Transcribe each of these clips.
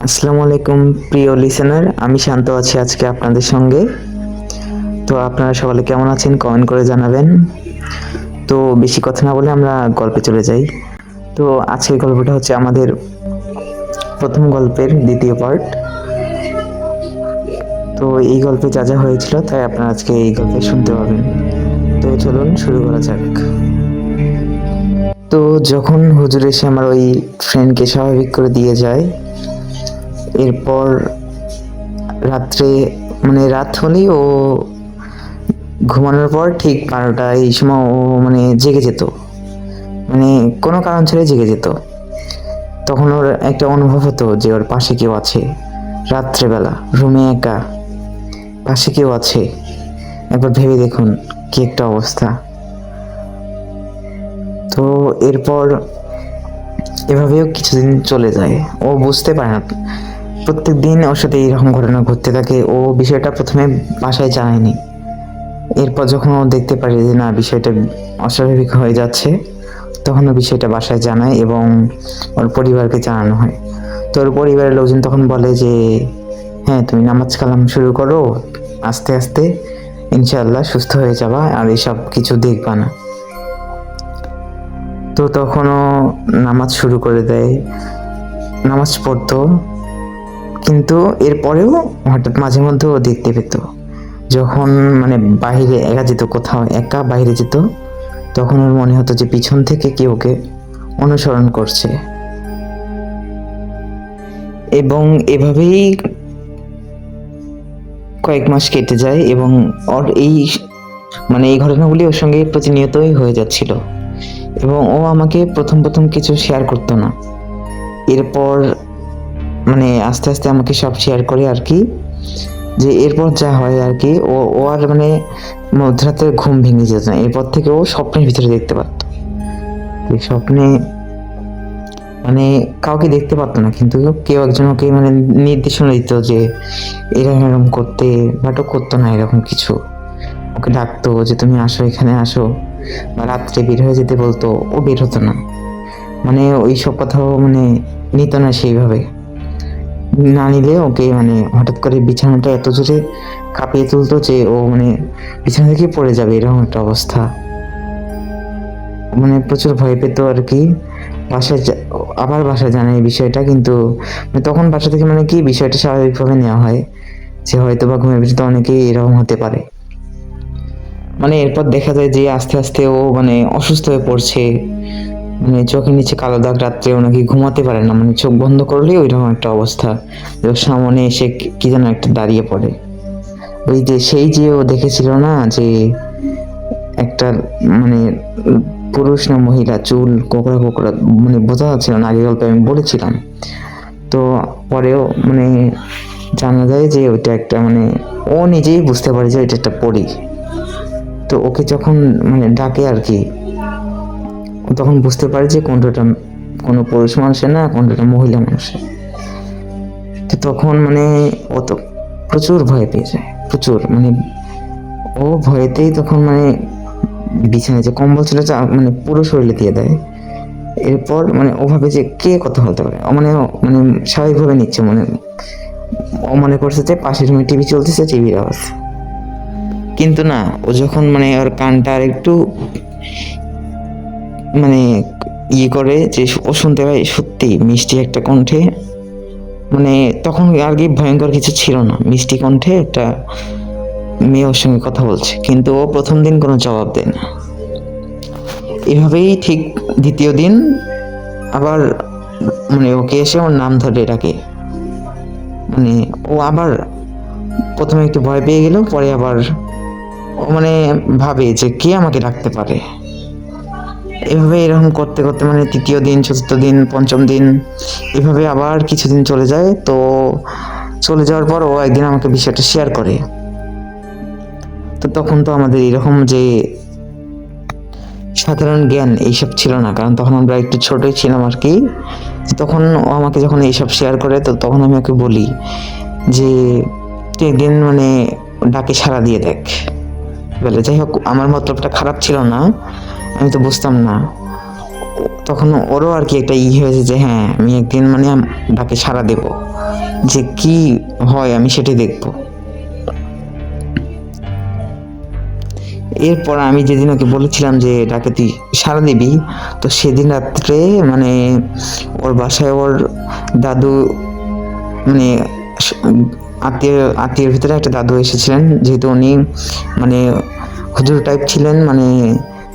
আসসালামু আলাইকুম, প্রিয় লিসেনার আমি শান্ত আছি আজকে আপনাদের সঙ্গে। তো আপনারা সকালে কেমন আছেন কমেন্ট করে জানাবেন। তো বেশি কথা না বলে আমরা গল্পে চলে যাই। তো আজকের গল্পটা হচ্ছে আমাদের প্রথম গল্পের দ্বিতীয় পার্ট তো এই গল্পে যা যা হয়েছিল তাই আপনারা আজকে এই গল্পে শুনতে পাবেন। তো চলুন শুরু করা যাক। তো যখন হুজুর এসে আমার ওই ফ্রেন্ডকে স্বাভাবিক করে দিয়ে যায় এরপর রাত্রে মানে রাত হলেই ও ঘুমানোর পর ঠিক বারোটা এই সময় ও মানে জেগে যেত। মানে কোনো কারণ ছাড়াই জেগে যেত। তখন ওর একটা অনুভব হতো যে ওর পাশে কেউ আছে। রাত্রেবেলা, রুমে একা, পাশে কেউ আছে। একবার ভেবে দেখুন কি একটা অবস্থা। তো এরপর এভাবেও কিছুদিন চলে যায়। ও বুঝতে পারে না প্রত্যেক দিন ওর সাথে এইরকম ঘটনা ঘটতে থাকে। ও বিষয়টা প্রথমে বাসায় জানায়নি। এরপর যখন ও দেখতে পারে যে, না, বিষয়টা অস্বাভাবিক হয়ে যাচ্ছে, তখন ও বিষয়টা বাসায় জানায় এবং ওর পরিবারকে জানানো হয়। তো ওর পরিবারের লোকজন তখন বলে যে হ্যাঁ তুমি নামাজ কালাম শুরু করো, আস্তে আস্তে ইনশাল্লাহ সুস্থ হয়ে যাবা, আর এসব কিছু দেখবা না। তো তখনও নামাজ শুরু করে দেয়। নামাজ পড়তো কিন্তু এরপরেও হঠাৎ মাঝে মধ্যে ও দেখতে পেত। যখন মানে বাইরে একা যেত, কোথাও একা বাইরে যেত, তখন ওর মনে হতো যে পিছন থেকে কেউ ওকে অনুসরণ করছে। এবং এভাবেই কয়েক মাস কেটে যায় এবং ওর এই মানে এই ঘটনাগুলি ওর সঙ্গে প্রতিনিয়তই হয়ে যাচ্ছিল। এবং ও আমাকে প্রথম প্রথম কিছু শেয়ার করতো না। এরপর মানে আস্তে আস্তে আমাকে সব শেয়ার করে আর কি, যে এরপর যা হয় আর কি, ও ও আর মানে মধ্যরাতে ঘুম ভেঙে যেত না। এরপর থেকে ও স্বপ্নের ভিতরে দেখতে পারত। স্বপ্নে মানে কাউকে দেখতে পারতো না, কিন্তু কেউ একজন ওকে মানে নির্দেশনা দিত যে এরকম এরকম করতে বাট ও করতো না এরকম কিছু। ওকে ডাকতো যে তুমি আসো, এখানে আসো। বা রাত্রে বের হয়ে যেতে বলতো, ও বের হতো না। মানে ওই সব কথাও মানে নিত না সেইভাবে। না নিলে ওকে মানে হঠাৎ করে বিছানাটা এত জোরে কাঁপিয়ে তুলতো যে ও মানে বিছানা থেকে পড়ে যাবে, এরকম একটা অবস্থা। মানে প্রচুর ভয় পেত আর কি। বাসায় আবার বাসায় জানে এই বিষয়টা, কিন্তু মানে তখন বাসা থেকে মানে কি বিষয়টা স্বাভাবিকভাবে নেওয়া হয় যে হয়তো বা ঘুমের ভিতরে অনেকেই এরকম হতে পারে। মানে এরপর দেখা যায় যে আস্তে আস্তে ও মানে অসুস্থ হয়ে পড়ছে। মানে চোখের নিচে কালো দাগ রাত্রে ওনাকে ঘুমাতে পারে না মানে চোখ বন্ধ করলেই ওইরকম একটা অবস্থা। সামনে এসে কি- যেন একটা দাঁড়িয়ে পড়ে। ওই যে সেই যে ও দেখেছিল না যে একটা মানে পুরুষ না মহিলা চুল কোকড়া কোকড়া মানে বোঝা যাচ্ছিল না আগে গল্পে আমি বলেছিলাম। তো পরেও মানে জানা যায় যে ওইটা একটা মানে ও নিজেই বুঝতে পারে যে ওইটা একটা পরী। তো ওকে যখন মানে ডাকে আর কি তখন বুঝতে পারে যে কোনটা কোনো পুরুষ মানুষের না, কোনটা মহিলা মানুষের। তো তখন মানে ও তো প্রচুর ভয় পেয়ে যায়, প্রচুর। মানে ও ভয়েতেই তখন মানে বিছানায় যে কম্বল ছিল মানে পুরো শরীরে দিয়ে দেয়। এরপর মানে ও ভাবে যে কে কথা বলতে পারে। মানে মানে স্বাভাবিকভাবে নিচ্ছে মানে ও মনে করছে যে পাশের রুমে টিভি চলতেছে, টিভির আওয়াজ। কিন্তু না, ও যখন মানে ওর কানটা আর একটু মানে ইয়ে করে যে ও শুনতে পাই সত্যি মিষ্টি একটা কণ্ঠে। মানে তখন আর কি ভয়ঙ্কর কিছু ছিল না। মিষ্টি কণ্ঠে একটা মেয়ে ওর সঙ্গে কথা বলছে, কিন্তু ও প্রথম দিন কোনো জবাব দেয় না। এভাবেই ঠিক দ্বিতীয় দিন আবার মানে ওকে এসে ওর নাম ধরে ডাকে। মানে ও আবার প্রথমে একটু ভয় পেয়ে গেল, পরে আবার ও মানে ভাবে যে কে আমাকে ডাকতে পারে। এভাবে এরকম করতে করতে মানে তৃতীয় দিন, চতুর্থ দিন, পঞ্চম দিন, এভাবে আবার কিছুদিন চলে যায়। তো চলে যাওয়ার পর ও একদিন আমাকে বিষয়টা শেয়ার করে। তো তখন তো আমাদের এরকম যে সাধারণ জ্ঞান এইসব ছিল না, কারণ তখন আমরা একটু ছোটই ছিলাম আর কি। তখন ও আমাকে যখন এইসব শেয়ার করে, তো তখন আমি ওকে বলি যে একদিন মানে ডাকে সাড়া দিয়ে দেখ। বলে, যাই হোক, আমার মতলবটা খারাপ ছিল না। আমি তো বুঝতাম না। তখন ওরও আর কি একটা ই হয়েছে যে হ্যাঁ আমি একদিন মানে ডাকে সাড়া দেব। যে কি হয় আমি সেটাই দেখব। এরপর আমি যেদিন ওকে বলেছিলাম যে ডাকে তুই সাড়া দিবি, তো সেদিন রাত্রে মানে ওর বাসায় ওর দাদু মানে আত্মীয়, আত্মীয়ের ভিতরে একটা দাদু এসেছিলেন। যেহেতু উনি মানে হুজুর টাইপ ছিলেন মানে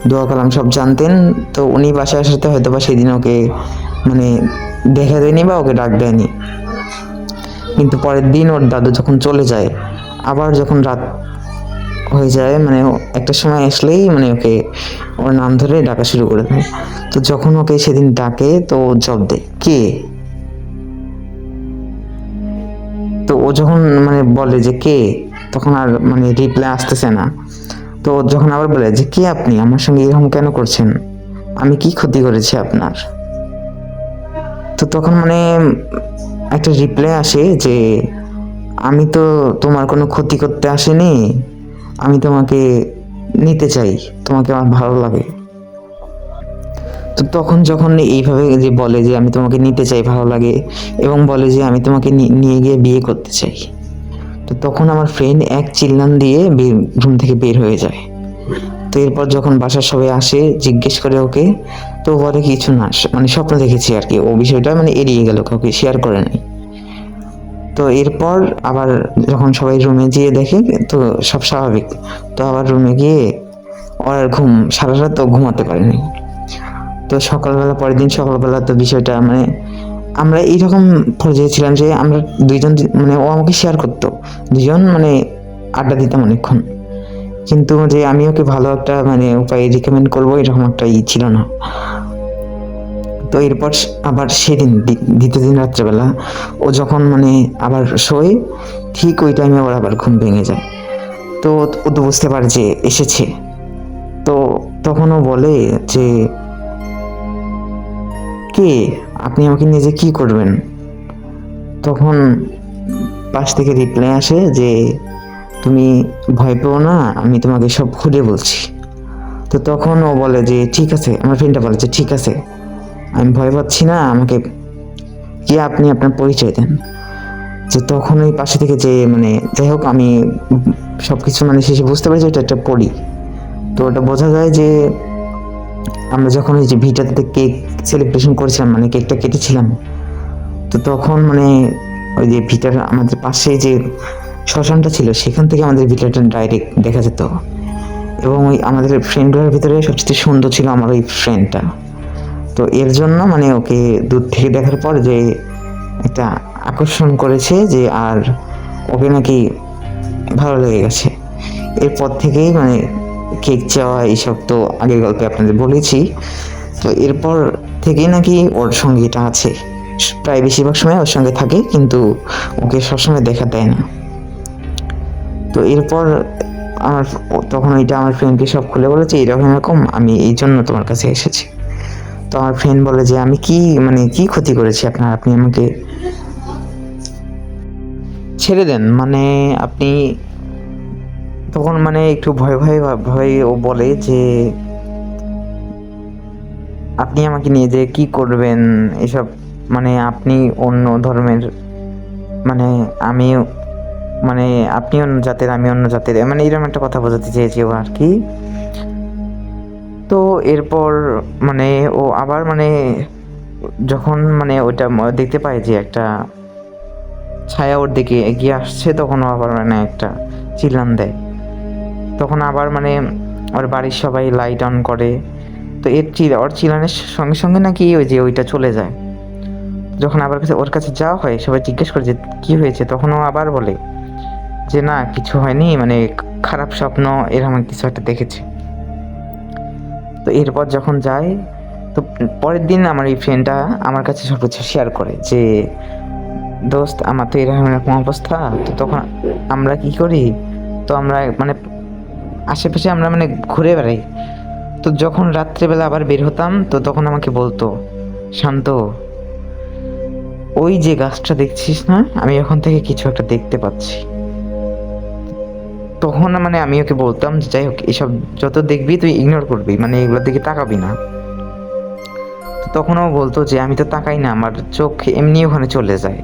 দোয়া কালাম সব জানতেন। তো উনি বাসায় আসাতে হয়তো বা সেদিন ওকে মানে দেখা দেয়নি বা ওকে ডাক দেয়নি। কিন্তু পরের দিন ওর দাদু যখন চলে যায়, আবার যখন রাত হয়ে যায় মানে একটা সময় আসলেই মানে ওকে ওর নাম ধরে ডাকা শুরু করে দেয়। তো যখন ওকে সেদিন ডাকে, তো জব দেয়, কে? তো ও যখন মানে বলে যে, কে? তখন আর মানে রিপ্লাই আসতেছে না। তো যখন আবার বলে যে, কে আপনি? আমার সঙ্গে এরকম কেন করছেন? আমি কি ক্ষতি করেছি আপনার? তো তখন মানে একটা রিপ্লাই আসে যে, আমি তো তোমার কোনো ক্ষতি করতে আসিনি। আমি তোমাকে নিতে চাই। তোমাকে আমার ভালো লাগে। তো তখন যখন এইভাবে যে বলে যে, আমি তোমাকে নিতে চাই, ভালো লাগে, এবং বলে যে, আমি তোমাকে নিয়ে গিয়ে বিয়ে করতে চাই। তো তখন আমার ফ্রেন্ড এক চিল্লান দিয়ে রুম থেকে বের হয়ে যায়। তো এরপর যখন বাসার সবাই আসে, জিজ্ঞেস করে ওকে, তো বলে কিছু না মানে স্বপ্ন দেখেছি আর কি। ও বিষয়টা মানে এড়িয়ে গেল, কাউকে শেয়ার করে নাই। তো এরপর আবার যখন সবাই রুমে গিয়ে দেখে, তো সব স্বাভাবিক। তো আবার রুমে গিয়ে ওর ঘুম, সারা রাত ঘুমাতে পারেনি। তো সকালবেলা, পরের দিন সকালবেলা তো বিষয়টা মানে আমরা এইরকম পর্যায়ে ছিলাম যে আমরা দুইজন মানে ও আমাকে শেয়ার করতো। দুজন মানে আড্ডা দিতাম অনেকক্ষণ। কিন্তু যে আমি ওকে ভালো একটা মানে উপায় রিকমেন্ড করব এরকম একটা ই ছিল না। তো এরপর আবার সেদিন দ্বিতীয় দিন রাত্রেবেলা ও যখন মানে আবার শোয়, ঠিক ওই টাইমে ওর আবার ঘুম ভেঙে যায়। তো ও তো বুঝতে পারে যে এসেছে। তো তখন ও বলে যে কে আপনি আমাকে নিজে কি করবেন? তখন পাশ থেকে রিপ্লাই আসে যে, তুমি ভয় পেও না, আমি তোমাকে সব খুলে বলছি। তো তখন ও বলে যে, ঠিক আছে। আমার ফ্রেন্ডটা বলে যে, ঠিক আছে। আমি ভয় পাচ্ছি না, আমাকে কি আপনি আপনার পরিচয় দেন? যে তখন ওই পাশে থেকে যে মানে যাই হোক, আমি সব কিছু মানে শেষে বুঝতে পারি যে এটা একটা পড়ি তো ওটা বোঝা যায় যে আমরা যখন ওই যে ভিটাতে কেক সেলিব্রেশন করেছিলাম মানে কেকটা কেটেছিলাম, তো তখন মানে ওই যে ভিটার আমাদের পাশে যে শ্মশানটা ছিল, সেখান থেকে আমাদের ভিটাটা ডাইরেক্ট দেখা যেত। এবং ওই আমাদের ফ্রেন্ডগুলোর ভিতরে সবচেয়ে সুন্দর ছিল আমার ওই ফ্রেন্ডটা তো এর জন্য মানে ওকে দূর থেকে দেখার পর যে একটা আকর্ষণ করেছে যে আর ওকে নাকি ভালো লেগে গেছে। এরপর থেকেই মানে কেক চাওয়া এইসব তো আগের গল্পে আপনাদের বলেছি। তো এরপর থেকেই নাকি ওর সঙ্গে এটা আছে। প্রায় বেশিরভাগ সময় ওর সঙ্গে থাকে, কিন্তু ওকে সবসময় দেখা দেয় না। তো এরপর আমার তখন ওইটা আমার ফ্রেন্ডকে সব খুলে বলেছে এরকম এরকম, আমি এই জন্য তোমার কাছে এসেছি। তো আমার ফ্রেন্ড বলে যে, আমি কি মানে কি ক্ষতি করেছি আপনার? আপনি আমাকে ছেড়ে দেন। মানে আপনি তখন মানে একটু ভয় ভয় ভয় ও বলে যে, আপনি আমাকে নিয়ে যে কি করবেন? এসব মানে আপনি অন্য ধর্মের মানে আমি মানে আপনি অন্য জাতের, আমি অন্য জাতের। মানে এরকম একটা কথা বোঝাতে চেয়েছি ও আর কি। তো এরপর মানে ও আবার মানে যখন মানে ওটা দেখতে পায় যে একটা ছায়া ওর দিকে এগিয়ে আসছে, তখন আবার মানে একটা চিল্লান দেয়। তখন আবার মানে ওর বাড়ির সবাই লাইট অন করে। তো এর চিল, ওর চিলানের সঙ্গে সঙ্গে নাকি ওই যে ওইটা চলে যায়। যখন আবার কাছে, ওর কাছে যাওয়া হয়, সবাই জিজ্ঞেস করে যে কী হয়েছে? তখন ও আবার বলে যে, না, কিছু হয়নি মানে খারাপ স্বপ্ন, এরকম কিছু একটা দেখেছে। তো এরপর যখন যায়, তো পরের দিন আমার এই ফ্রেন্ডটা আমার কাছে সব কিছু শেয়ার করে যে, দোস্ত, আমার তো এরকম এরকম অবস্থা। তো তখন আমরা কি করি? তো আমরা মানে আশেপাশে আমরা মানে ঘুরে বেড়াই। তো যখন রাত্রেবেলা আবার বের হতাম, তো তখন আমাকে বলতো, শান্ত ওই যে গাছটা দেখছিস না, আমি ওখান থেকে কিছু একটা দেখতে পাচ্ছি। তখন মানে আমি ওকে বলতাম যে, যাই হোক, এসব যত দেখবি তুই ইগনোর করবি মানে এগুলোর দিকে তাকাবি না। তো তখনও বলতো যে, আমি তো তাকাই না, আমার চোখ এমনি ওখানে চলে যায়।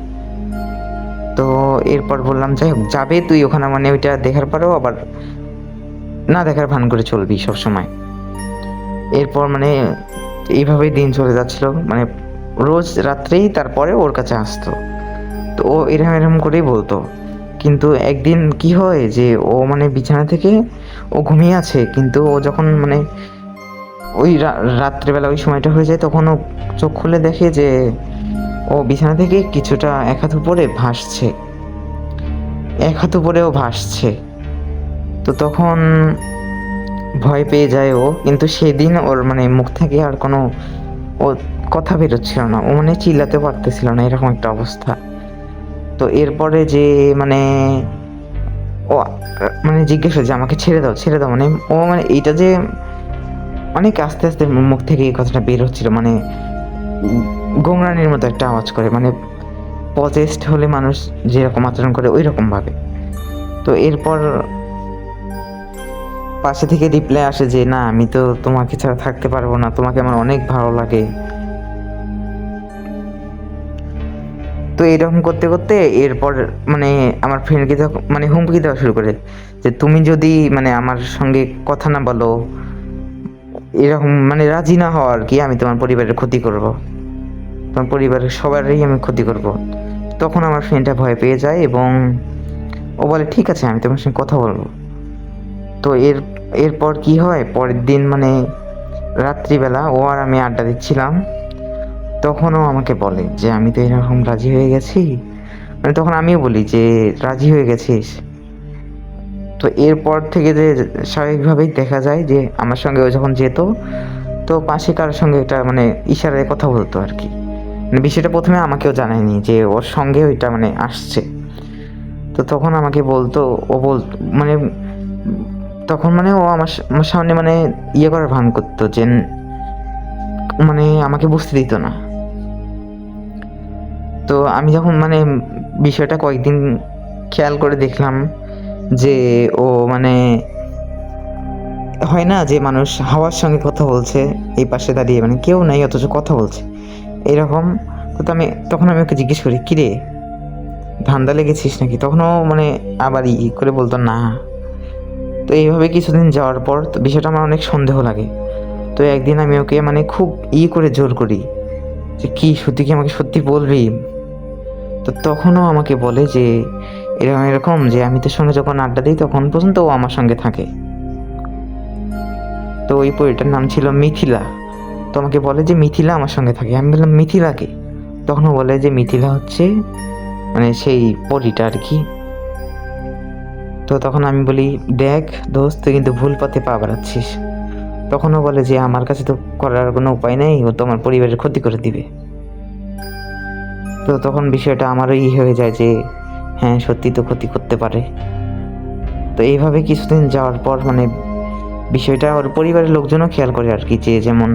তো এরপর বললাম, যাই হোক, যাবে তুই ওখানে মানে ওইটা দেখার পরেও আবার না দেখার ভান করে চলবি সব সময় এরপর মানে এইভাবেই দিন চলে যাচ্ছিল। মানে রোজ রাত্রেই তারপরে ওর কাছে আসতো। তো ও এরকম এরকম করেই বলতো। কিন্তু একদিন কি হয় যে ও মানে বিছানা থেকে ও ঘুমিয়ে আছে, কিন্তু ও যখন মানে ওই রাত্রেবেলা ওই সময়টা হয়ে যায় তখন ও চোখ খুলে দেখে যে ও বিছানা থেকে কিছুটা এক হাত উপরে ভাসছে। এক হাত উপরে ও ভাসছে। তো তখন ভয় পেয়ে যায় ও। কিন্তু সেদিন ওর মানে মুখ থেকে আর কোনো ও কথা বেরোচ্ছিল না। ও মানে চিল্লাতে পারতেছিল না, এরকম একটা অবস্থা। তো এরপরে যে মানে ও মানে জিজ্ঞেস যে আমাকে ছেড়ে দাও ছেড়ে দাও। মানে ও মানে এইটা যে অনেক আস্তে আস্তে মুখ থেকে এই কথাটা বের হচ্ছিল। মানে গোংরানির মতো একটা আওয়াজ করে মানে পজেস্ট হলে মানুষ যেরকম আচরণ করে ওই রকম ভাবে। তো এরপর পাশে থেকে রিপ্লাই আসে যে, না, আমি তো তোমাকে ছাড়া থাকতে পারব না। তোমাকে আমার অনেক ভালো লাগে। তো এরকম করতে করতে এরপর মানে আমার ফ্রেন্ডকে মানে হুমকি দেওয়া শুরু করে যে, তুমি যদি মানে আমার সঙ্গে কথা না বলো, এরকম মানে রাজি না হও আর কি, আমি তোমার পরিবারের ক্ষতি করব। তোমার পরিবারের সবারই আমি ক্ষতি করব। তখন আমার ফ্রেন্ডটা ভয় পেয়ে যায় এবং ও বলে, ঠিক আছে, আমি তোমার সঙ্গে কথা বলব। তো এর এরপর কি হয়? পরের দিন মানে রাত্রিবেলা ও আর আমি আড্ডা দিচ্ছিলাম। তখনও আমাকে বলে যে, আমি তো এরকম রাজি হয়ে গেছি। মানে তখন আমিও বলি যে, রাজি হয়ে গেছিস। তো এরপর থেকে যে স্বাভাবিকভাবেই দেখা যায় যে, আমার সঙ্গে ও যখন যেত, তো পাশে কারোর সঙ্গে এটা মানে ইশারায় কথা বলতো আর কি। মানে বিষয়টা প্রথমে আমাকেও জানায়নি যে, ওর সঙ্গে ওইটা মানে আসছে। তো তখন আমাকে বলতো, ও বল মানে তখন মানে ও আমার সামনে মানে ইয়ে করার ভান করতো যে মানে আমাকে বুঝতে দিত না। তো আমি যখন মানে বিষয়টা কয়েকদিন খেয়াল করে দেখলাম যে ও মানে হয় না যে মানুষ হাওয়ার সঙ্গে কথা বলছে, এই পাশে দাঁড়িয়ে মানে কেউ নাই, অথচ কথা বলছে। এরকম তো আমি, তখন আমি ওকে জিজ্ঞেস করি, কিরে, ধান্দা লেগেছিস নাকি? তখনও মানে আবার ই করে বলতো, না। তো এইভাবে কিছুদিন যাওয়ার পর তো বিষয়টা আমার অনেক সন্দেহ লাগে। তো একদিন আমি ওকে মানে খুব ই করে জোর করি যে, কি, সত্যি কি আমাকে সত্যি বলবি? তো তখনও আমাকে বলে যে, এরকম এরকম, যে আমি তোর সঙ্গে যখন আড্ডা দিই তখন পর্যন্ত ও আমার সঙ্গে থাকে। তো ওই পরিটার নাম ছিল মিথিলা। তো আমাকে বলে যে, মিথিলা আমার সঙ্গে থাকে। আমি বললাম, মিথিলাকে? তখনও বলে যে, মিথিলা হচ্ছে মানে সেই পরিটা আর কি। তো তখন আমি বলি, দেখ দোস্ত, তুই কিন্তু ভুল পথে পা বাড়াচ্ছিস। তখনও বলে যে, আমার কাছে তো করার কোনো উপায় নেই, ও তো আমার পরিবারের ক্ষতি করে দিবে। তো তখন বিষয়টা আমারও ই হয়ে যায় যে হ্যাঁ সত্যি তো ক্ষতি করতে পারে। তো এইভাবে কিছুদিন যাওয়ার পর মানে বিষয়টা ওর পরিবারের লোকজনও খেয়াল করে আর কি, যে যেমন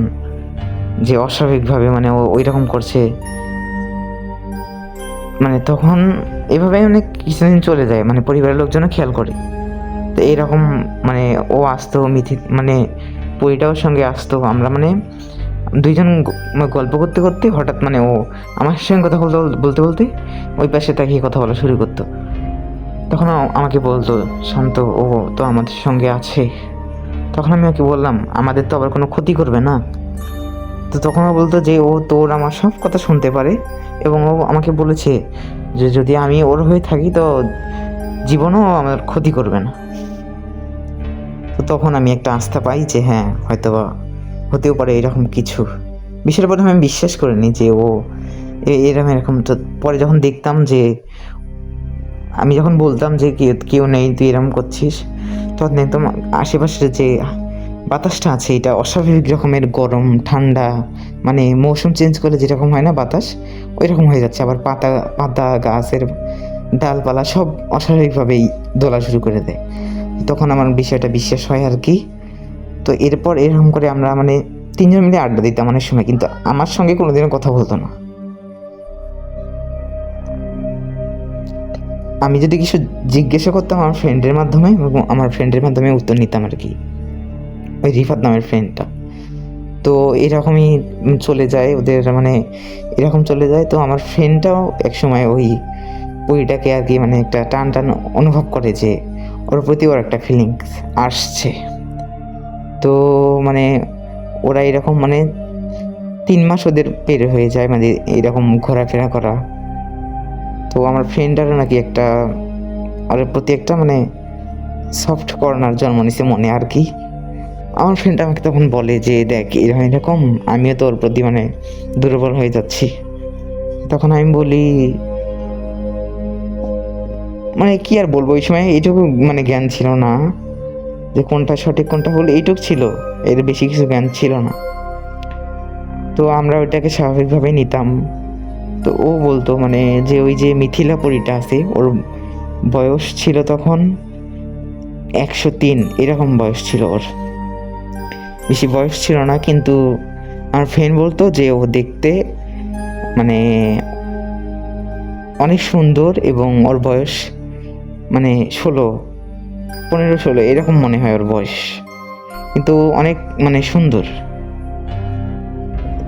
যে অস্বাভাবিকভাবে মানে ও ওই রকম করছে। মানে তখন এভাবে অনেক কিছুদিন চলে যায় মানে পরিবারের লোকজনও খেয়াল করে। তো এইরকম মানে ও আসতো, মিথি মানে পরিটাও সঙ্গে আসতো। আমরা মানে দুইজন গল্প করতে করতে হঠাৎ মানে ও আমার সঙ্গে কথা বলতে বল- বলতে বলতে ওই পাশে তাকিয়ে কথা বলা শুরু করতো। তখন আমাকে বলতো, শান্ত, ও তো আমাদের সঙ্গে আছে। তখন আমি ওকে বললাম, আমাদের তো আবার কোনো ক্ষতি করবে না। তো তখন ও বলতো যে ও তোর আমার সব কথা শুনতে পারে এবং ও আমাকে বলেছে যে যদি আমি ওর হয়ে থাকি তো জীবনও আমার ক্ষতি করবে না। তো তখন আমি একটা আস্থা পাই যে হ্যাঁ হয়তো বা হতেও পারে এরকম কিছু। বিষয়টা প্রথমে আমি বিশ্বাস করিনি যে ও এরকম এরকম। তো পরে যখন দেখতাম যে আমি যখন বলতাম যে কেউ নেই, তুই এরকম করছিস, তখন দেখতাম আশেপাশে যে বাতাসটা আছে, এটা অস্বাভাবিক রকমের গরম, ঠান্ডা মানে মৌসুম চেঞ্জ করলে যেরকম হয় না বাতাস ওই রকম হয়ে যাচ্ছে। আবার পাতা পাতা, গাছের ডালপালা সব অস্বাভাবিকভাবেই দোলা শুরু করে দেয়। তখন আমার বিষয়টা বিশ্বাস হয় আর কি। তো এরপর এরকম করে আমরা মানে তিনজন মিলে আড্ডা দিতাম অনেক সময়, কিন্তু আমার সঙ্গে কোনোদিনও কথা বলতো না। আমি যদি কিছু জিজ্ঞাসা করতাম আমার ফ্রেন্ডের মাধ্যমে আমার ফ্রেন্ডের মাধ্যমে উত্তর নিতাম আর কি। ওই রিফাত নামের ফ্রেন্ডটা তো এরকমই চলে যায় ওদের মানে এরকম চলে যায়। তো আমার ফ্রেন্ডটাও একসময় ওই বইটাকে আর কি মানে একটা টান টান অনুভব করে যে ওর প্রতি ওর একটা ফিলিংস আসছে। তো মানে ওরা এরকম মানে তিন মাস ওদের বের হয়ে যায় মানে এরকম ঘোরাফেরা করা। তো আমার ফ্রেন্ডারও নাকি একটা ওর প্রতি একটা মানে সফট কর্নার জন্ম নিছে মনে আর কি। আমার ফ্রেন্ড আমাকে তখন বলে যে, দেখ, এরকম এরকম, আমিও তোর প্রতি মানে দুর্বল হয়ে যাচ্ছি। তখন আমি বলি মানে কি আর বলব ওই সময় এইটুকু মানে জ্ঞান ছিল না। যে কোনটা সঠিক, কোনটা ভুল, এইটুক ছিল। এর বেশি কিছু জ্ঞান ছিল না। তো আমরা ওইটাকে স্বাভাবিকভাবে নিতাম। তো ও বলতো মানে যে, ওই যে মিথিলা পরীটা আছে, ওর বয়স ছিল তখন একশো তিন, এরকম বয়স ছিল ওর। বেশি বয়স ছিল না, কিন্তু আমার ফ্রেন্ড বলতো যে ও দেখতে মানে অনেক সুন্দর এবং ওর বয়স মানে ষোলো, পনেরো ষোলো, এরকম মনে হয় ওর বয়স। কিন্তু অনেক মানে সুন্দর।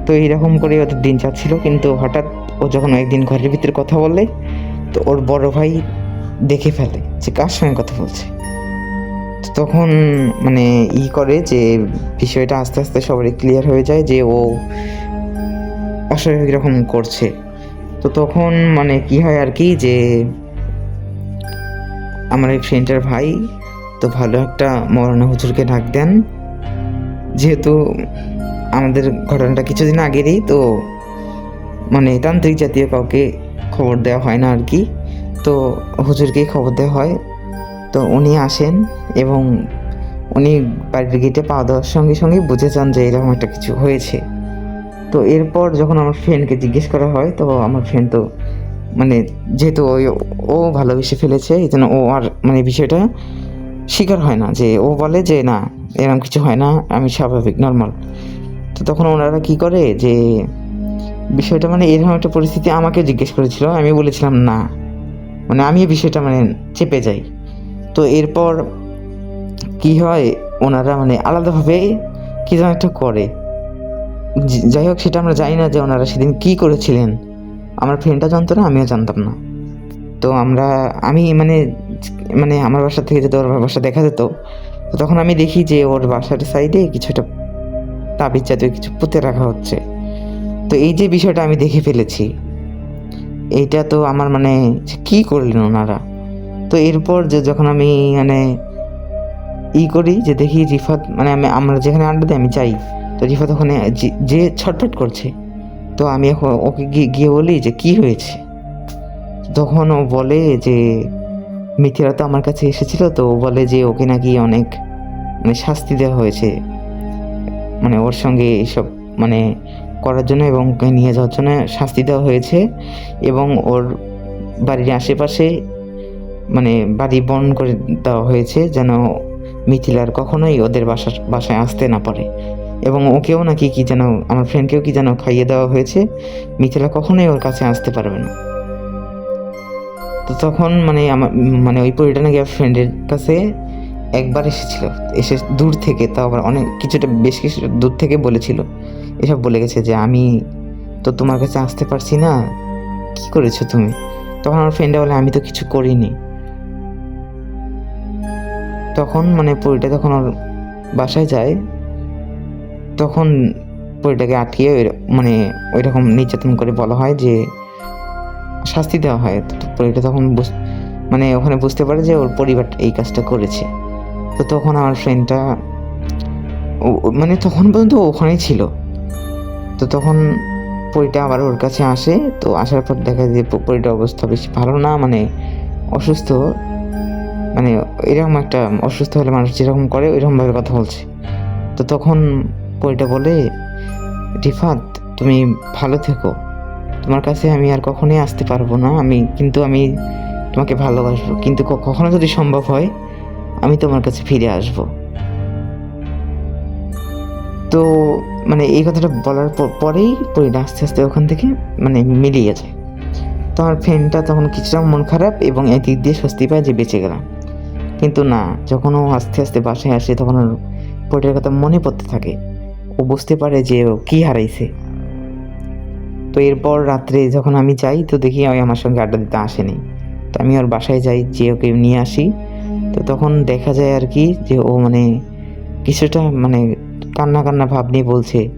তো এইরকম করে ওদের দিন যাচ্ছিল, কিন্তু হঠাৎ ও যখন একদিন ঘরের ভিতরে কথা বলে তো ওর বড় ভাই দেখে ফেলে যে কার সঙ্গে কথা বলছে। তখন মানে ই করে যে বিষয়টা আস্তে আস্তে সবারই ক্লিয়ার হয়ে যায় যে ও অস্বাভাবিক রকম করছে। তো তখন মানে কি হয় আর কি যে আমার এই ফ্রেন্ডের ভাই তো ভালো একটা মৌলানা হুজুরকে ডাক দেন। যেহেতু আমাদের ঘটনাটা কিছুদিন আগেরই, তো মানে তান্ত্রিক জাতীয় কাউকে খবর দেওয়া হয় না আর কি। তো হুজুরকেই খবর দেওয়া হয়। তো উনি আসেন এবং উনি বাড়ির গেটে পা দেওয়ার সঙ্গে সঙ্গে বুঝে যান যে এরকম একটা কিছু হয়েছে। তো এরপর যখন আমার ফ্রেন্ডকে জিজ্ঞেস করা হয়, তো আমার ফ্রেন্ড তো মানে যেহেতু ওই ও ভালোবেসে ফেলেছে, এই জন্য ও আর মানে বিষয়টা স্বীকার হয় না যে ও বলে যে না, এরকম কিছু হয় না, আমি স্বাভাবিক নর্মাল তো তখন ওনারা কি করে যে বিষয়টা মানে এরকম একটা পরিস্থিতি আমাকে জিজ্ঞেস করেছিল, আমি বলেছিলাম না। মানে আমি বিষয়টা মানে চেপে যাই। তো এরপর কি হয়? ওনারা মানে আলাদাভাবে কি যেন একটা করে। যাই হোক, সেটা আমরা জানি না যে ওনারা সেদিন কি করেছিলেন। আমার ফ্রেন্ডটা জানতো না, আমিও জানতাম না। তো আমরা, আমি মানে মানে আমার বাসা থেকে যদি ওর বাসা দেখা যেত, তো তখন আমি দেখি যে ওর বাসার সাইডে কিছুটা তাবিজ জাতীয় কিছু পুঁতে রাখা হচ্ছে। তো এই যে বিষয়টা আমি দেখে ফেলেছি, এইটা তো আমার মানে কি করলেন ওনারা? তো এরপর যে যখন আমি মানে ই করি, যে দেখি রিফাত মানে আমি, আমরা যেখানে আড্ডা দিই, আমি চাই তো রিফাত ওখানে যে- ছটফট করছে, তো আমি এখন ওকে গিয়ে গিয়ে বলি যে, কি হয়েছে? তখন ও বলে যে মিথিরা তো আমার কাছে এসেছিল, তো ও বলে যে, ওকে নাকি অনেক মানে শাস্তি দেওয়া হয়েছে। মানে ওর সঙ্গে এইসব মানে করার জন্য এবং ওকে নিয়ে যাওয়ার জন্য শাস্তি দেওয়া হয়েছে এবং ওর বাড়ির আশেপাশে মানে বাড়ি বন করে দেওয়া হয়েছে যেন মিথিলার কখনোই ওদের বাসা, বাসায় আসতে না পারে। এবং ওকেও নাকি কি যেন, আমার ফ্রেন্ডকেও কি যেন খাইয়ে দেওয়া হয়েছে, মিথিলা কখনোই ওর কাছে আসতে পারবে না। তো তখন মানে আমার মানে ওই পরিটা নাকি ফ্রেন্ডের কাছে একবার এসেছিল। এসে দূর থেকে, তাও আবার অনেক, কিছুটা বেশ কিছু দূর থেকে বলেছিল। এসব বলে গেছে যে, আমি তো তোমার কাছে আসতে পারছি না, কি করেছ তুমি? তখন আমার ফ্রেন্ডটা বলে, আমি তো কিছু করিনি। তখন মানে পুরীটা যখন ওর বাসায় যায়, তখন পুরীটাকে আটকিয়ে মানে ওই রকম নির্যাতন করে বলা হয় যে, শাস্তি দেওয়া হয়। পরিটা তখন মানে ওখানে বুঝতে পারে যে ওর পরিবার এই কাজটা করেছে। তো তখন আমার ফ্রেন্ডটা মানে তখন পর্যন্ত ওখানেই ছিল। তো তখন পরিটা আবার ওর কাছে আসে। তো আসার পর দেখা যায় পরিটার অবস্থা বেশি ভালো না মানে অসুস্থ। মানে এরকম একটা অসুস্থ হলে মানুষ যেরকম করে, ওইরকমভাবে কথা বলছে। তো তখন পরিটা বলে, রিফাত, তুমি ভালো থেকো। তোমার কাছে আমি আর কখনোই আসতে পারব না। আমি কিন্তু আমি তোমাকে ভালোবাসবো। কিন্তু কখনো যদি সম্ভব হয়, আমি তোমার কাছে ফিরে আসব। তো মানে এই কথাটা বলার পর- পরেই পরিটা আস্তে আস্তে ওখান থেকে মানে মিলিয়ে যায়। তো আমার ফ্রেন্ডটা তখন কিছুটা মন খারাপ এবং এদিক দিয়ে স্বস্তি পায় যে বেঁচে গেলাম। কিন্তু না, যখন ও আস্তে আস্তে বাসায় আসে, তখন ওর পরিটার কথা মনে পড়তে থাকে। ও বুঝতে পারে যে ও কী হারাইছে। তো এরপর রাত্রে যখন আমি যাই, তো দেখি ওই আমার সঙ্গে আড্ডা দিতে আসেনি। তো আমি ওর বাসায় যাই, যে ওকে নিয়ে আসি। তো তখন দেখা যায় আর কি যে ও মানে কিছুটা মানে কান্না কান্না ভাব নিয়ে বলছে,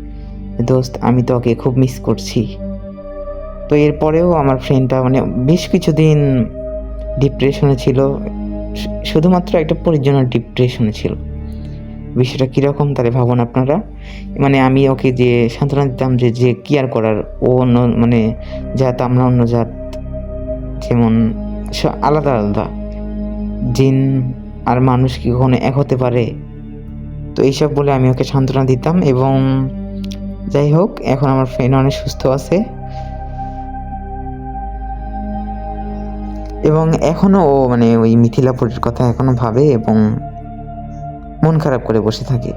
দোস্ত, আমি তো ওকে খুব মিস করছি। তো এরপরেও আমার ফ্রেন্ডটা মানে বেশ কিছুদিন ডিপ্রেশনে ছিল। শুধুমাত্র একটা পরিজনের ডিপ্রেশনে ছিল। বিষয়টা কীরকম তাহলে ভাবুন আপনারা? মানে আমি ওকে যে সান্ত্বনা দিতাম যে যে কি আর করার, ও অন্য মানে জাত, আমরা অন্য জাত, যেমন আলাদা আলাদা। জিন আর মানুষ কি কখনো এক হতে পারে? তো এইসব বলে আমি ওকে সান্ত্বনা দিতাম এবং যাই হোক, এখন আমার ফ্রেন্ড অনেক সুস্থ আছে। এবং এখনও ও মানে ওই মিথিলাপুরের কথা এখনও ভাবে এবং মন খারাপ করে বসে থাকে।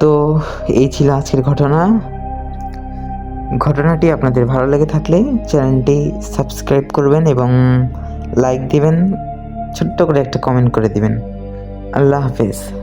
তো এই ছিল আজকের ঘটনা। ঘটনাটি আপনাদের ভালো লেগে থাকলে চ্যানেলটি সাবস্ক্রাইব করবেন এবং লাইক দিবেন, ছোট্ট করে একটা কমেন্ট করে দিবেন। আল্লাহ হাফেজ।